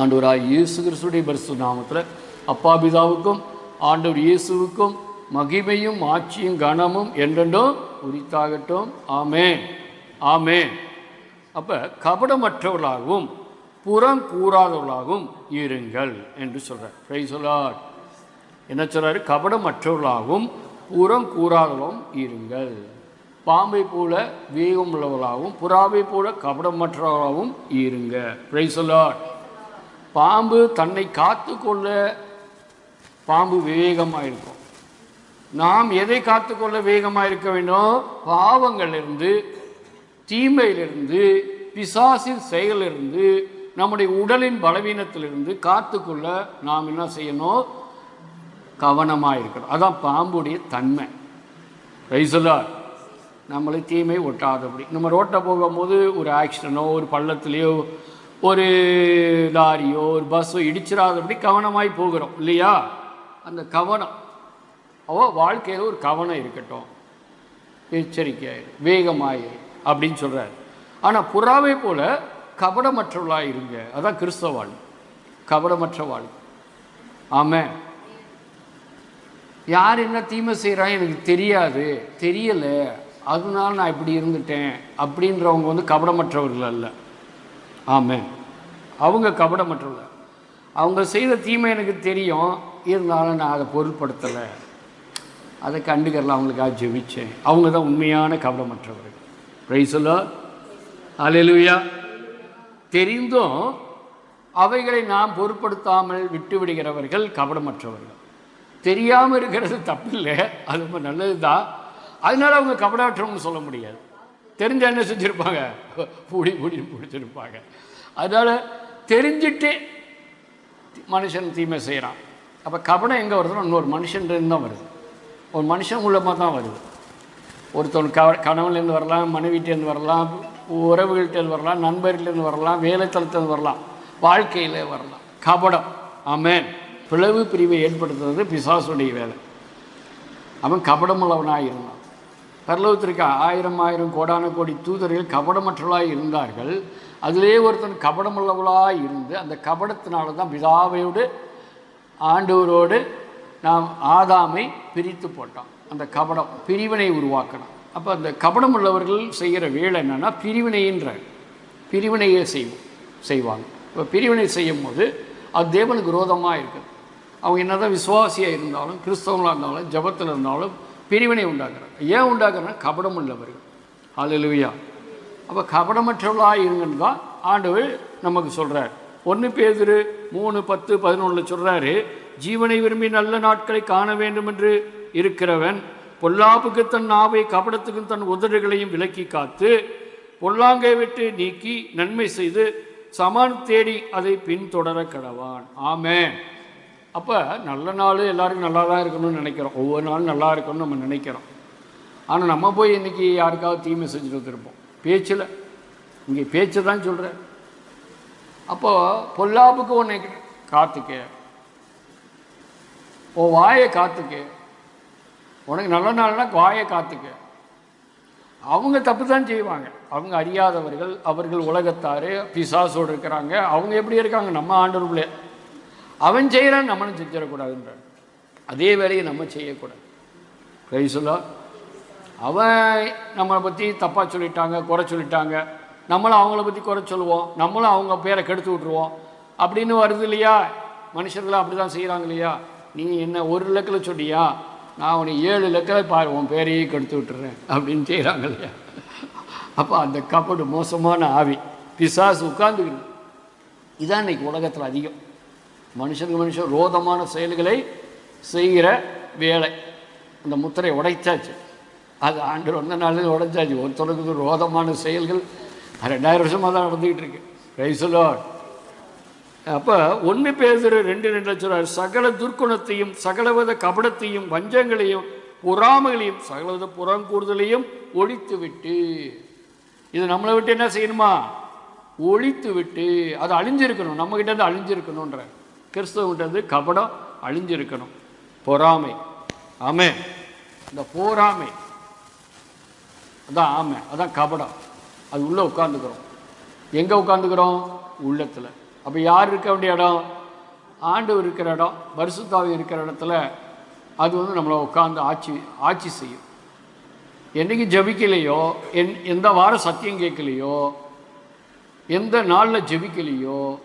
ஆண்டவராய் இயேசு கிறிஸ்துடைய பரிசு நாமத்தில் அப்பா பிதாவுக்கும் ஆண்டவர் இயேசுவுக்கும் மகிமையும் ஆட்சியும் கனமும் என்றென்றும் உரித்தாகட்டும். ஆமே ஆமே அப்போ கபடமற்றவர்களாகவும் புறம் கூறாதவர்களாகவும் இருங்கள் என்று சொல்கிறார் பிரைசலார் என்ன சொல்கிறார் கபடமற்றவர்களாகவும் புறம் கூறாதவர்களும் இருங்கள். பாம்பை போல வேகம் உள்ளவர்களாகவும் புறாவை போல கபடமற்றவர்களாகவும் இருங்க. பிரைசலார் பாம்பு தன்னை காத்து கொள்ள பாம்பு வேகமாக இருக்கும் நாம் எதை காத்துக்கொள்ள வேகமாக இருக்க வேண்டும் பாவங்களிலிருந்து தீமையிலிருந்து பிசாசின் செயலிலிருந்து நம்முடைய உடலின் பலவீனத்திலிருந்து காத்துக்கொள்ள நாம் என்ன செய்யணும்? கவனமாக இருக்கணும் அதான் பாம்புடைய தன்மை. ரைசலா நம்மளை தீமை ஒட்டாதபடி. நம்ம ரோட்டை போகும்போது ஒரு ஆக்சிடனோ ஒரு பள்ளத்துலேயோ ஒரு லாரியோ ஒரு பஸ்ஸோ இடிச்சிடாதபடி கவனமாய் போகிறோம் இல்லையா? அந்த கவனம். அவ வாழ்க்கையில் ஒரு கவனம் இருக்கட்டும். எச்சரிக்கையாயிரு வேகமாயிரு அப்படின்னு சொல்கிறார் ஆனால் புறாவை போல் கபடமற்றவளாக இருங்க. அதான் கிறிஸ்தவ வாழ் கபடமற்ற வாழ்வு. ஆமாம் யார் என்ன தீமை செய்கிறான் எனக்கு தெரியாது. தெரியலை. அதனால நான் இப்படி இருந்துட்டேன். அப்படின்றவங்க வந்து கபடமற்றவர்கள் அல்ல. ஆமாம் அவங்க கபடமற்றவர்கள் அவங்க செய்த தீமை எனக்கு தெரியும். இருந்தாலும் நான் அதை பொருட்படுத்தலை. அதை கண்டுக்கறல அவங்களுக்காக ஜெபிச்சேன். அவங்க தான் உண்மையான கவனமற்றவர்கள் ரைசலோ அலையலுயா தெரிந்தும் அவைகளை நாம் பொருட்படுத்தாமல் விட்டுவிடுகிறவர்கள் கபடமற்றவர்கள். தெரியாமல் இருக்கிறது தப்பில்லை. அது ரொம்ப நல்லது தான் அதனால் அவங்க கபடாற்றவங்க சொல்ல முடியாது. தெரிஞ்ச என்ன செஞ்சுருப்பாங்க? பூடி பூடி பிடிச்சிருப்பாங்க அதனால் தெரிஞ்சுட்டே மனுஷன் தீமை செய்கிறான் அப்போ கபடம் எங்கே வருதுன்னா இன்னொரு மனுஷன்லேருந்து தான் வருது. ஒரு மனுஷன் மூலமாக தான் வருது. ஒருத்தவன் க கணவன்லேருந்து வரலாம் மனைவிட்டேருந்து வரலாம் உறவுகள்கிட்டேருந்து வரலாம் நண்பர்கள்லேருந்து வரலாம் வேலைத்தளத்துலேருந்து வரலாம் வாழ்க்கையில் வரலாம். கபடம். ஆமேன். பிளவு பிரிவை ஏற்படுத்துறது பிசாசுடைய வேலை. அவன் கபடமுள்ளவனாக இருந்தான் பரலோகத்திற்கு ஆயிரம் ஆயிரம் கோடான கோடி தூதர்கள் கபடமற்றவளாய் இருந்தார்கள். அதிலே ஒருத்தன் கபடமுள்ளவளாக இருந்து அந்த கபடத்தினால தான் பிதாவையோடு ஆண்டவரோடு நாம் ஆதாமை பிரித்து போட்டோம் அந்த கபடம் பிரிவினை உருவாக்கணும். அப்போ அந்த கபடம் உள்ளவர்கள் செய்கிற வேலை என்னென்னா பிரிவினைன்ற பிரிவினையே செய்வோம் செய்வாங்க. இப்போ பிரிவினை செய்யும் போது அது தேவனுக்கு ரோதமாக இருக்குது. அவங்க என்னதான் விசுவாசியாக இருந்தாலும் கிறிஸ்தவங்களாக இருந்தாலும் ஜபத்தில் இருந்தாலும் பிரிவினை உண்டாக்குறான். ஏன் உண்டாக்குறான் கபடம் உள்ளவர்கள் ஹalleluya. அப்போ கபடமற்றவர்களாக இருங்கன்னு தான் ஆண்டவர் நமக்கு சொல்கிறார் ஒன்று பேதுரு மூணு பத்து பதினொன்றில் சொல்கிறாரு ஜீவனை விரும்பி நல்ல நாட்களை காண வேண்டும் என்று இருக்கிறவன் பொல்லாப்புக்கு தன் நாவை கபடத்துக்கும் தன் உதடுகளையும் விலக்கி காத்து பொல்லாங்கை விட்டு நீக்கி நன்மை செய்து சமான் தேடி அதை பின்தொடர கடவான். ஆமேன். அப்போ நல்ல நாள் எல்லாருக்கும் நல்லா தான் இருக்கணும்னு நினைக்கிறோம். ஒவ்வொரு நாளும் நல்லா இருக்கணும்னு நம்ம நினைக்கிறோம். ஆனால் நம்ம போய் இன்றைக்கி யாருக்காவது தீமை செஞ்சு கொடுத்துருப்போம். பேச்சில். இங்கே பேச்சு தான் சொல்கிறேன் அப்போது பொல்லாப்புக்கு ஒன்று காத்துக்க. ஓ வாயை காத்துக்க. உனக்கு நல்ல நாள்னா வாயை காத்துக்க. அவங்க தப்பு தான் செய்வாங்க. அவங்க அறியாதவர்கள் அவர்கள் உலகத்தார் பிசாசோடு இருக்கிறாங்க. அவங்க எப்படி இருக்காங்க? நம்ம ஆண்டவர்களே அவன் செய்கிறான் நம்மளும் செஞ்சிடக்கூடாதுன்ற அதே வேலையை நம்ம செய்யக்கூடாது. சொல்ல அவன் நம்மளை பற்றி தப்பாக சொல்லிட்டாங்க குறை சொல்லிட்டாங்க. நம்மளும் அவங்கள பற்றி குறை சொல்லுவோம். நம்மளும் அவங்க பேரை கெடுத்து விட்ருவோம் அப்படின்னு வருது இல்லையா? மனுஷர்களாம் அப்படி தான் செய்கிறாங்க இல்லையா? நீ என்ன ஒரு லெக்கில் சொன்னியா நான் உன்னை ஏழு லெக்கில் பாரு உன் பேரையே கெடுத்து விட்டுறேன் அப்படின்னு செய்கிறாங்க இல்லையா? அப்போ அந்த கபடு மோசமான ஆவி பிசாசு உட்காந்துக்கணும் இதான் இன்னைக்கு உலகத்தில் அதிகம். மனுஷனுக்கு மனுஷன் ரோதமான செயல்களை செய்கிற வேலை. அந்த முத்திரை உடைச்சாச்சு. அது ஆண்டு ரொம்ப நாளில் உடைச்சாச்சு. ஒருத்தருக்கு ரோதமான செயல்கள் ரெண்டாயிரம் வருஷமாக தான் நடந்துக்கிட்டு இருக்கு. ரைசலோ அப்போ ஒன்று பேசுகிற ரெண்டு ரெண்டு லட்சம் சகல துர்க்குணத்தையும் சகலவித கபடத்தையும் வஞ்சங்களையும் பொறாமைகளையும் சகலவித புறங்கூறுதலையும் ஒழித்து விட்டு இது நம்மளை விட்டு என்ன செய்யணுமா? ஒழித்து விட்டு அது அழிஞ்சிருக்கணும். நம்மக்கிட்ட இருந்து அழிஞ்சிருக்கணுன்ற கிறிஸ்தவங்கிட்ட இருந்து கபடம் அழிஞ்சிருக்கணும். பொறாமை. ஆமே இந்த போராமை. அதான் ஆமை. அதான் கபடம். அது உள்ளே உட்காந்துக்கிறோம் எங்கே உட்காந்துக்கிறோம் உள்ளத்தில். அப்போ யார் இருக்க வேண்டிய இடம்? ஆண்டவர் இருக்கிற இடம் பரிசுத்தாவி இருக்கிற இடத்துல அது வந்து நம்மளை உட்காந்து ஆட்சி ஆட்சி செய்யும். என்னைக்கு ஜெபிக்கலையோ? என் எந்த வாரம் சத்தியம் கேட்கலையோ? எந்த நாளில் ஜெபிக்கலையோ?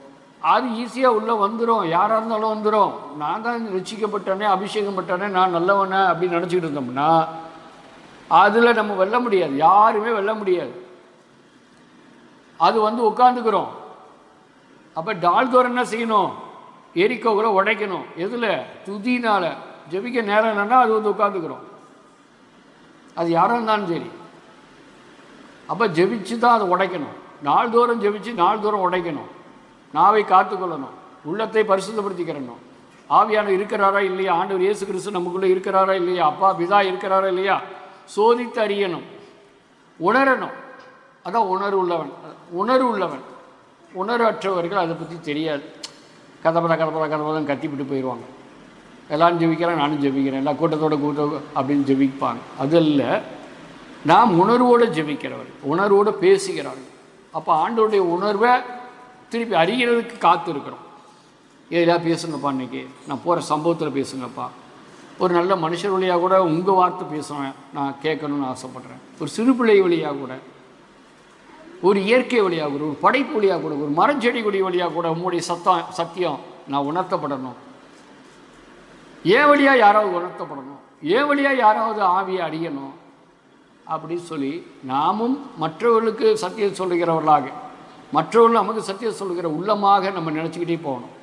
அது ஈஸியாக உள்ளே வந்துடும் யாராக இருந்தாலும் வந்துடும் நான் தான் ரசிக்கப்பட்டனே அபிஷேகம் பட்டனே நான் நல்லவனே அப்படின்னு நினச்சிக்கிட்டு இருந்தோம்னா அதில் நம்ம வெல்ல முடியாது. யாருமே வெல்ல முடியாது. அது வந்து உட்காந்துக்கிறோம் அப்போ டால்தோர் என்ன செய்யணும்? எரிக்கோகளை உடைக்கணும். எதில்? துதினால் ஜெபிக்க நேரம் என்னென்னா அது வந்து உட்காந்துக்கிறோம் அது யாராக இருந்தாலும் சரி. அப்போ ஜெபிச்சு தான் அதை உடைக்கணும். நாள்தோறும் ஜெபிச்சு நாள்தோறும் உடைக்கணும். நாவை காத்துக்கொள்ளணும் உள்ளத்தை பரிசுத்தப்படுத்திக்கிறணும். ஆவியான இருக்கிறாரா இல்லையா? ஆண்டவர் இயேசு கிறிஸ்து நமக்குள்ளே இருக்கிறாரா இல்லையா? அப்பா பிதா இருக்கிறாரா இல்லையா? சோதித்து அறியணும். உணரணும். அதான் உணர்வு உள்ளவன். உணர்வு உள்ளவன். உணர்வற்றவர்கள் அதை பற்றி தெரியாது. கதப்பட கதப்பட கதப்பதான் கத்திவிட்டு போயிடுவாங்க. எல்லாரும் ஜெபிக்கிறேன் நானும் ஜெபிக்கிறேன். எல்லா கூட்டத்தோட கூட்டம் அப்படின்னு ஜெபிப்பாங்க. அது இல்லை நாம் உணர்வோடு ஜெபிக்கிறவர். உணர்வோடு பேசுகிறவர்கள் அப்போ ஆண்டோடைய உணர்வை திருப்பி அறிகிறதுக்கு காத்து இருக்கிறோம் எதிலாக பேசுங்கப்பா இன்றைக்கி நான் போகிற சம்பவத்தில் பேசுங்கப்பா. ஒரு நல்ல மனுஷர் வழியாக கூட உங்கள் வார்த்தை பேசுவேன். நான் கேட்கணும்னு ஆசைப்பட்றேன். ஒரு சிறு பிள்ளை வழியாக கூட ஒரு இயற்கை வழியாக கூட ஒரு படைப்பு வழியாக கூட ஒரு மரஞ்செடி கொடி வழியாக கூட உங்களுடைய சத்தம் சத்தியம் நான் உணர்த்தப்படணும். ஏன் வழியாக யாராவது உணர்த்தப்படணும்? ஏன் வழியாக யாராவது ஆவியை அடியணும்? அப்படின்னு சொல்லி நாமும் மற்றவர்களுக்கு சத்தியம் சொல்லுகிறவர்களாக மற்றவர்கள் நமக்கு சத்தியம் சொல்லுகிற உள்ளமாக நம்ம நினச்சிக்கிட்டே போகணும்.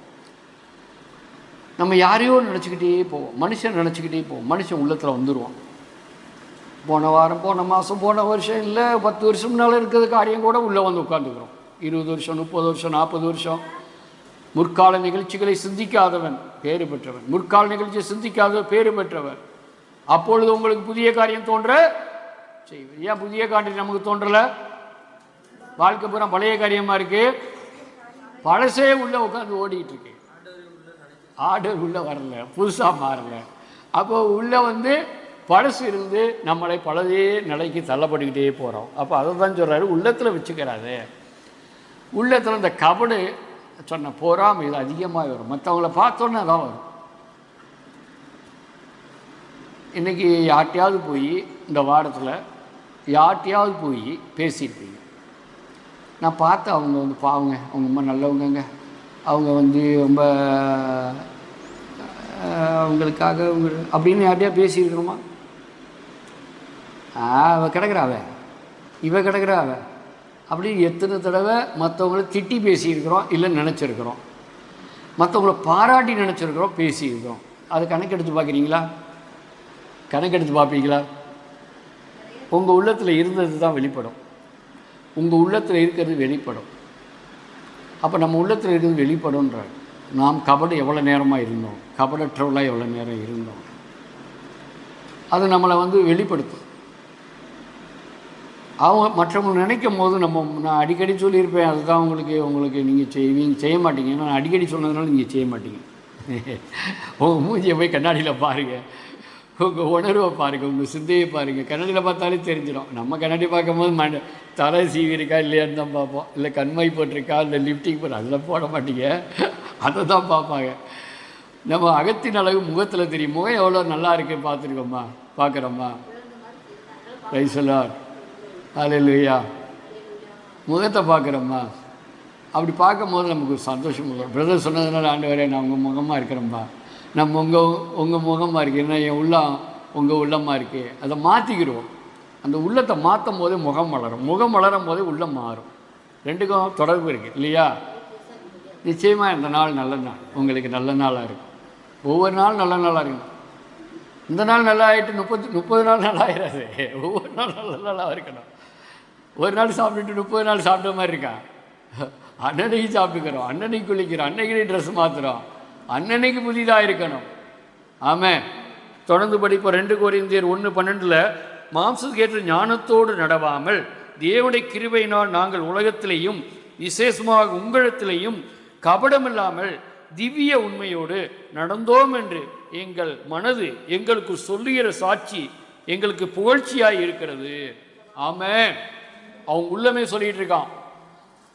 நம்ம யாரையோ நினச்சிக்கிட்டே போவோம். மனுஷன் நினச்சிக்கிட்டே போவோம். மனுஷன் உள்ளத்தில் வந்துடுவான் போன வாரம் போன மாதம் போன வருஷம் இல்லை பத்து வருஷம் முன்னால் இருக்கிற காரியம் கூட உள்ளே வந்து உட்காந்துக்கிறோம் இருபது வருஷம் முப்பது வருஷம் நாற்பது வருஷம். முற்கால நிகழ்ச்சிகளை சிந்திக்காதவன் பேறு பெற்றவன். முற்கால நிகழ்ச்சியை சிந்திக்காதவன் பேறு பெற்றவர். அப்பொழுது உங்களுக்கு புதிய காரியம் தோன்ற செய்வது ஏன் புதிய காரியம் நமக்கு தோன்றலை? வாழ்க்கை பூரா பழைய காரியமாக இருக்கு? பழசே உள்ளே உட்காந்து ஓடிக்கிட்டு இருக்கு. ஆர்டர் உள்ளே வரல புதுசாக மாறல. அப்போ உள்ளே வந்து பழசு இருந்து நம்மளை பழைய நிலைக்கு தள்ளப்பட்டுக்கிட்டே போகிறோம் அப்போ அதை தான் சொல்கிறாரு உள்ளத்தில் வச்சுக்கிறாரு. உள்ளத்தில் இந்த கபடு சொன்ன பொறாமை இது அதிகமாக வரும். மற்றவங்கள பார்த்தோன்னே அதான் வரும். இன்றைக்கி யார்ட்டையாவது போய் இந்த வாரத்தில் யார்ட்டையாவது போய் பேசியிருப்பீங்க. நான் பார்த்தேன் அவங்க வந்து பாவங்க அவங்க ரொம்ப நல்லவங்கங்க. அவங்க வந்து ரொம்ப அவங்களுக்காக அவங்க அப்படின்னு யார்கிட்டயா பேசியிருக்கிறோமா அவ கிடக்குறாவ. அவ இவ கிடக்குறா அப்படின்னு எத்தனை தடவை மற்றவங்கள திட்டி பேசியிருக்கிறோம் இல்லை நினச்சிருக்கிறோம். மற்றவங்கள பாராட்டி நினச்சிருக்கிறோம் பேசியிருக்கிறோம். அதை கணக்கெடுத்து பார்க்குறீங்களா? கணக்கெடுத்து பார்ப்பீங்களா? உங்கள் உள்ளத்தில் இருந்தது தான் வெளிப்படும். உங்கள் உள்ளத்தில் இருக்கிறது வெளிப்படும். அப்போ நம்ம உள்ளத்தில் இருக்கிறது வெளிப்படும்ன்றார். நாம் கபடு எவ்வளோ நேரமாக இருந்தோம்? கபடற்றவளாக எவ்வளோ நேரம் இருந்தோம்? அது நம்மளை வந்து வெளிப்படுத்தும். அவங்க மற்றவங்க நினைக்கும் போது நம்ம நான் அடிக்கடி சொல்லியிருப்பேன் அதுதான் உங்களுக்கு உங்களுக்கு நீங்கள் செய்வீங்க செய்ய மாட்டீங்க. நான் அடிக்கடி சொன்னதுனால நீங்கள் செய்ய மாட்டீங்க. உங்கள் மூஞ்சியை போய் கண்ணாடியில் பாருங்கள் உங்கள் உணர்வை பாருங்கள் உங்கள் சிந்தையை பாருங்கள் கண்ணாடியில் பார்த்தாலே தெரிஞ்சிடும். நம்ம கண்ணாடி பார்க்கும்போது மண்ட தலை சீவி இருக்கா இல்லையான்னு தான் பார்ப்போம். இல்லை கண்மை போட்டிருக்கா இல்லை லிஃப்டிங் போட்டு அதெல்லாம் போட மாட்டீங்க. அதை தான் பார்ப்பாங்க. நம்ம அகத்தின் அளவு முகத்தில் தெரியும். முகம் எவ்வளோ நல்லா இருக்கு பார்த்துருக்கோம்மா பார்க்குறோம்மா. ரைசலார் இல்லையா முகத்தை பார்க்குறோம்மா. அப்படி பார்க்கும்போது நமக்கு சந்தோஷம் வரும் பிரதர் சொன்னதுனால ஆண்டவரே நான் உங்கள் முகமாக இருக்கிறேன்ப்பா நம்ம உங்கள் உங்கள் முகமாக இருக்கு. என்ன என் உள்ளம் உங்கள் உள்ளமாக இருக்குது அதை மாற்றிக்கிடுவோம் அந்த உள்ளத்தை மாற்றும் போதே முகம் வளரும். முகம் வளரும் போதே உள்ளம் மாறும். ரெண்டுக்கும் தொடர்பு இருக்குது இல்லையா? நிச்சயமாக இந்த நாள் நல்ல நாள். உங்களுக்கு நல்ல நாளாக இருக்கும். ஒவ்வொரு நாள் நல்ல நாளாக இருக்கும். இந்த நாள் நல்லா ஆகிட்டு முப்பத்தி முப்பது நாள் நல்லா ஆயிடாது ஒவ்வொரு நாள் நல்ல நாளாக இருக்கணும். ஒரு நாள் சாப்பிட்டுட்டு முப்பது நாள் சாப்பிட்ட மாதிரி இருக்கான் அன்னன்னைக்கு சாப்பிட்டுக்கிறோம். அன்னன்னைக்கு குளிக்கிறோம். அன்னைக்கு ட்ரெஸ் மாற்றுறோம் அன்னன்னைக்கு புதிதாக இருக்கணும். ஆமாம் தொடர்ந்து படிப்போம். ரெண்டு கோரிந்தியர் ஒன்று பன்னெண்டில் மாம்சத்துக்கேற்ற ஞானத்தோடு நடவாமல் தேவனுடைய கிருபையினால் நாங்கள் உலகத்திலேயும் விசேஷமாக உங்களிடத்திலேயும் கபடமில்லாமல் திவ்ய உண்மையோடு நடந்தோம் என்று எங்கள் மனது எங்களுக்கு சொல்லுகிற சாட்சி எங்களுக்கு புகழ்ச்சியாக இருக்கிறது. ஆமென். அவங்க உள்ளமே சொல்லிகிட்டு இருக்கான்.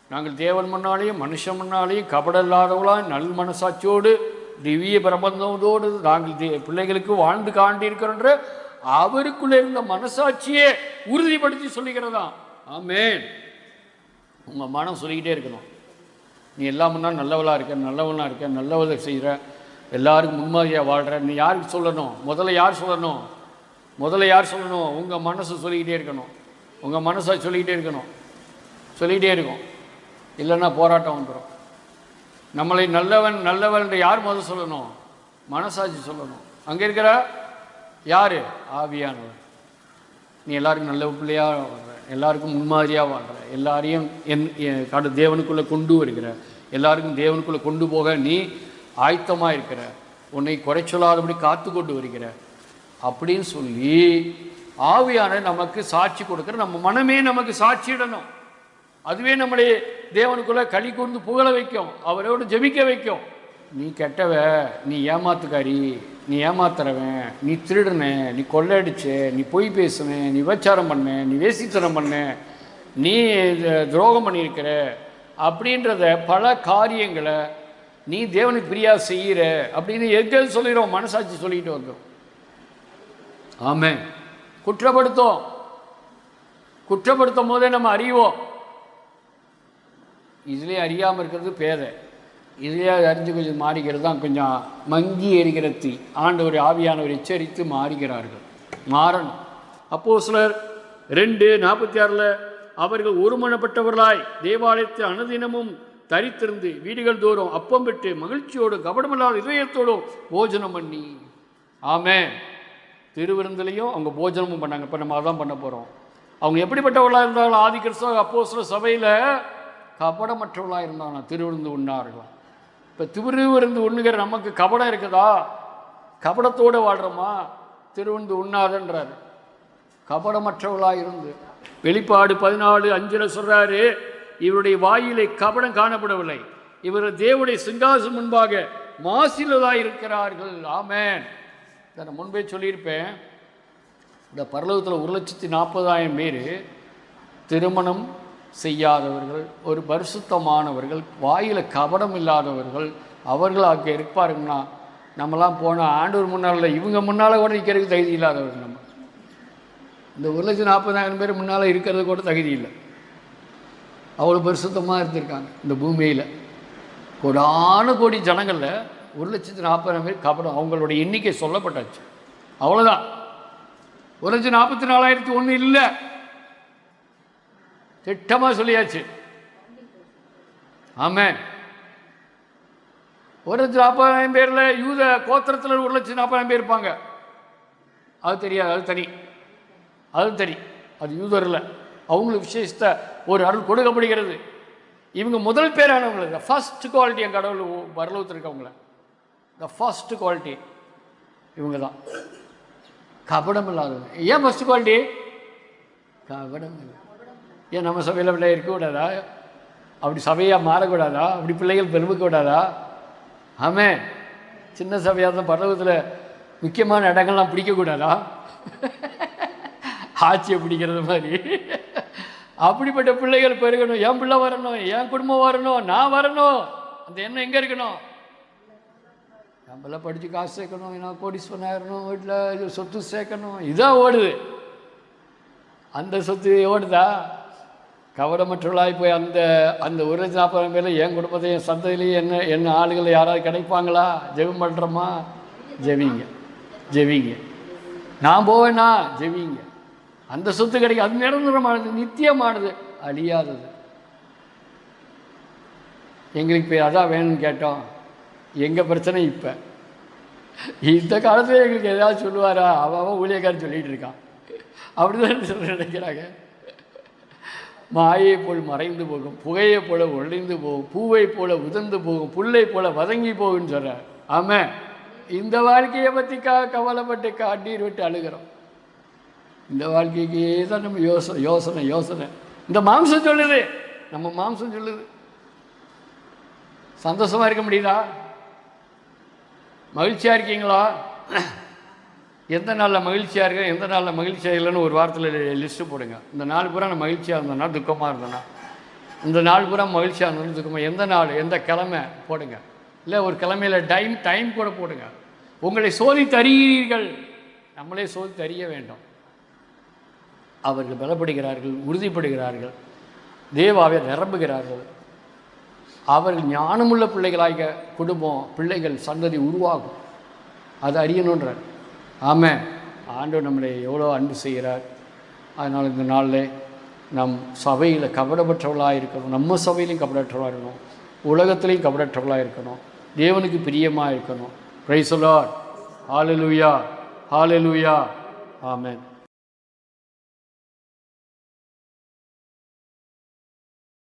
நாங்கள் தேவன் முன்னாலேயும் மனுஷன் முன்னாலேயும் கபடம் இல்லாதவர்களாய் நல் மனசாட்சியோடு திவ்ய பிரபந்தத்தோடு நாங்கள் தே- பிள்ளைகளுக்கு வாழ்ந்து காண்டிருக்கிறோன்ற அவருக்குள்ள இருந்த மனசாட்சியே உறுதிப்படுத்தி சொல்லிக்கிறதா ஆமேன். உங்கள் மனம் சொல்லிக்கிட்டே இருக்கணும். நீ எல்லாம் முன்னால் நல்லவளாக இருக்க நல்லவனாக இருக்க நல்லவதை செய்கிற எல்லாருக்கும் முன்மாதிரியாக வாழ்கிற நீ யாருக்கு சொல்லணும்? முதல்ல யார் சொல்லணும்? முதல்ல யார் சொல்லணும்? உங்கள் மனசு சொல்லிக்கிட்டே இருக்கணும். உங்கள் மனசை சொல்லிக்கிட்டே இருக்கணும். சொல்லிக்கிட்டே இருக்கும். இல்லைன்னா போராட்டம் வந்துடும் நம்மளை நல்லவன் நல்லவன் என்று யார் முதல் சொல்லணும்? மனசாட்சி சொல்லணும். அங்கே இருக்கிற யார்? ஆவியானவர். நீ எல்லாருக்கும் நல்ல பிள்ளையாக வாழ்ற. எல்லாருக்கும் முன்மாதிரியாக வாழ்கிற எல்லாரையும் என் கடு தேவனுக்குள்ளே கொண்டு வருகிற. எல்லாருக்கும் தேவனுக்குள்ளே கொண்டு போக நீ ஆயத்தமாக இருக்கிற. உன்னை குறை சொல்லாதபடி காத்து கொண்டு வருகிற. அப்படின்னு சொல்லி ஆவியான நமக்கு சாட்சி கொடுக்குற. நம்ம மனமே நமக்கு சாட்சியிடணும் அதுவே நம்மளே தேவனுக்குள்ளே களி கூர்ந்து புகழ வைக்கும். அவரோடு ஜெபிக்க வைக்கும். நீ கெட்டவ நீ ஏமாத்துக்காரி. நீ ஏமாத்துறவன் நீ திருடுன நீ கொள்ளையடிச்ச நீ பொய் பேசுன நீ விபச்சாரம் பண்ண நீ வேசித்தனம் பண்ண நீ துரோகம் பண்ணியிருக்கிற அப்படின்றத பல காரியங்களை நீ தேவனுக்கு பிரியா செய்கிற அப்படின்னு எங்கேயும் சொல்லிடுறோம் மனசாட்சி சொல்லிக்கிட்டு வந்தோம். ஆமே குற்றப்படுத்தும். குற்றப்படுத்தும் போதே நம்ம அறிவோம். இதுலேயே அறியாமல் இருக்கிறது பேதை. இதையாவது அறிஞ்சு கொஞ்சம் மாறிக்கிறது தான் கொஞ்சம் மங்கி எரிகிற தீ. ஆண்டவர் ஆவியானவர் எச்சரித்து மாறுகிறார்கள். மாறணும். அப்போது சிலர் ரெண்டு நாற்பத்தி ஆறில் அவர்கள் ஒருமனப்பட்டவர்களாய் தேவாலயத்தை அனுதினமும் தரித்திருந்து வீடுகள் தோறும் அப்பம் பெற்று மகிழ்ச்சியோடு கவனமில்லாத இதயத்தோடும் போஜனம் பண்ணி. ஆமே திருவிருந்துலையும் அவங்க போஜனமும் பண்ணாங்க. இப்போ நம்ம அதான் பண்ண போகிறோம் அவங்க எப்படிப்பட்டவர்களாக இருந்தாலும் ஆதி கிறிஸ்தவ அப்போ சில சபையில் கபடமற்றவர்களாக இருந்தாங்க. திருவிருந்து உண்ணார்களாம் இப்போ திருவிருந்து உண்ணுகிற நமக்கு கபடம் இருக்குதா? கபடத்தோடு வாழ்கிறோமா திருவிருந்து உண்ணாதன்றார். கபடமற்றவளாக இருந்து. வெளிப்பாடு பதினாலு அஞ்சில் சொல்கிறாரு இவருடைய வாயிலை கபடம் காணப்படவில்லை. இவர் தேவனுடைய சிங்காசம் முன்பாக மாசிலதாக இருக்கிறார்கள். ஆமேன். நான் முன்பே சொல்லியிருப்பேன். இந்த பரலோகத்தில் ஒரு லட்சத்தி நாற்பதாயிரம் பேர் திருமணம் செய்யாதவர்கள் ஒரு பரிசுத்தமானவர்கள் வாயில் கபடம் இல்லாதவர்கள் அவர்கள் அங்கே இருப்பாருங்கன்னா நம்மலாம் போனால் ஆண்டூர் முன்னால் இவங்க முன்னால் கூட நிற்கிறதுக்கு தகுதி இல்லாதவர்கள் நம்ம. இந்த ஒரு லட்சம் நாற்பதாயிரம் பேர் முன்னால் இருக்கிறது கூட தகுதி இல்லை. அவ்வளோ பரிசுத்தமாக இருந்திருக்காங்க இந்த பூமியில். கோடான கோடி ஜனங்களில் ஒரு லட்சத்து நாற்பதாயிரம் பேர் கபடம் அவங்களோட எண்ணிக்கை சொல்லப்பட்டாச்சு. அவ்வளோதான் ஒரு லட்சம் நாற்பத்தி நாலாயிரத்தி ஒன்று இல்லை. திட்டமாக சொல்லியாச்சு. ஆமே ஒரு லட்சம் நாற்பதாயிரம் பேரில் யூத கோத்திரத்தில் ஒரு லட்சம் நாற்பதாயிரம் பேர் இருப்பாங்க. அது தெரியாது அது தனி. அது தனி. அது யூதர் இல்லை. அவங்களுக்கு விசேஷத்த ஒரு அருள் கொடுக்கப்படுகிறது. இவங்க முதல் பேரானவங்க த ஃபஸ்ட் குவாலிட்டி என் கடவுள் வரலவுத்து இருக்கவங்கள. த ஃபஸ்ட் குவாலிட்டி இவங்க தான் கபடம் இல்லாதவங்க ஏன் ஃபஸ்ட் குவாலிட்டி கபடம் இல்லை ஏன் நம்ம சபையில் பிள்ளை இருக்கக்கூடாதா? அப்படி சபையாக மாறக்கூடாதா? அப்படி பிள்ளைகள் பெருமைக்கூடாதா? ஆமே சின்ன சபையாக தான் பரவத்தில் முக்கியமான இடங்கள்லாம் பிடிக்கக்கூடாதா? ஆட்சியை பிடிக்கிறது மாதிரி. அப்படிப்பட்ட பிள்ளைகள் பெருகணும் என் பிள்ளை வரணும். என் குடும்பம் வரணும். நான் வரணும். அந்த எண்ணம் எங்கே இருக்கணும்? என் பிள்ளை படித்து காசு சேர்க்கணும். ஏன்னா கோடீஸ்வரன் ஆயிரணும். வீட்டில் இது சொத்து சேர்க்கணும். இதான் ஓடுது. அந்த சொத்து ஓடுதா? கவனமற்றவளாய் போய் அந்த அந்த ஒரு லட்சம் நாற்பதாயிரம் பேரில் என் குடும்பத்தையும் சந்ததியிலையும் என்ன என்ன ஆளுகள் யாராவது கிடைப்பாங்களா? ஜெபம் பண்ணுறோமா ஜெவிங்க ஜெவிங்க நான் போவேனா? ஜெவிங்க அந்த சொத்து கிடைக்கும் அது நிரந்தரமானது நித்தியமானது அழியாதது. எங்களுக்கு போய் அதான் வேணும்னு கேட்டோம். எங்கள் பிரச்சனை இப்போ? இந்த காலத்தில் எங்களுக்கு ஏதாவது சொல்லுவாரா? அவன் ஊழியக்காரன் சொல்லிகிட்டு இருக்கான். அப்படிதான் சொல்ல நினைக்கிறாங்க. மாயை போல் மறைந்து போகும் புகையை போல ஒளிந்து போகும் பூவை போல உதிர்ந்து போகும் புல்லை போல வதங்கி போகும்னு சொல்கிறார் ஆமாம் இந்த வாழ்க்கையை பற்றி கா கவலைப்பட்டு கண்ணீர் விட்டு அழுகிறோம். இந்த வாழ்க்கைக்கு தான் நம்ம யோசனை யோசனை யோசனை. இந்த மாம்சம் சொல்லுது. நம்ம மாம்சம் சொல்லுது. சந்தோஷமாக இருக்க முடியுதா? மகிழ்ச்சியாக இருக்கீங்களா? எந்த நாளில் மகிழ்ச்சியாக இருக்கேன் எந்த நாளில் மகிழ்ச்சியாக இல்லைன்னு ஒரு வாரத்தில் லிஸ்ட்டு போடுங்க. இந்த நாள் பூரா நான் மகிழ்ச்சியாக இருந்தேன்னா துக்கமாக இருந்தேன்னா. இந்த நாள் பூரா மகிழ்ச்சியாக நடந்துக்குமா எந்த நாள் எந்த கிழமை போடுங்க. இல்லை ஒரு கிழமையில் டைம் டைம் கூட போடுங்க. உங்களை சோதித்து அறிகிறீர்கள் நம்மளே சோதித்து அறிய வேண்டும். அவர்கள் பலப்படுகிறார்கள் உறுதிப்படுகிறார்கள். தேவாவை நிரம்புகிறார்கள் அவர்கள் ஞானமுள்ள பிள்ளைகளாக குடும்பம் பிள்ளைகள் சந்ததி உருவாகும். அது அறியணுன்றார் ஆமாம் ஆண்டு நம்மளை எவ்வளோ அன்பு செய்கிறார். அதனால் இந்த நாளில் நம் சபையில் கபடப்பற்றவர்களாக இருக்கணும். நம்ம சபையிலையும் கபடற்றவர்களாக இருக்கணும். உலகத்துலேயும் கபடற்றவர்களாக இருக்கணும். தேவனுக்கு பிரியமாக இருக்கணும். பிரைசலாட் ஹாலலூயா ஹாலலூயா ஆமேன்.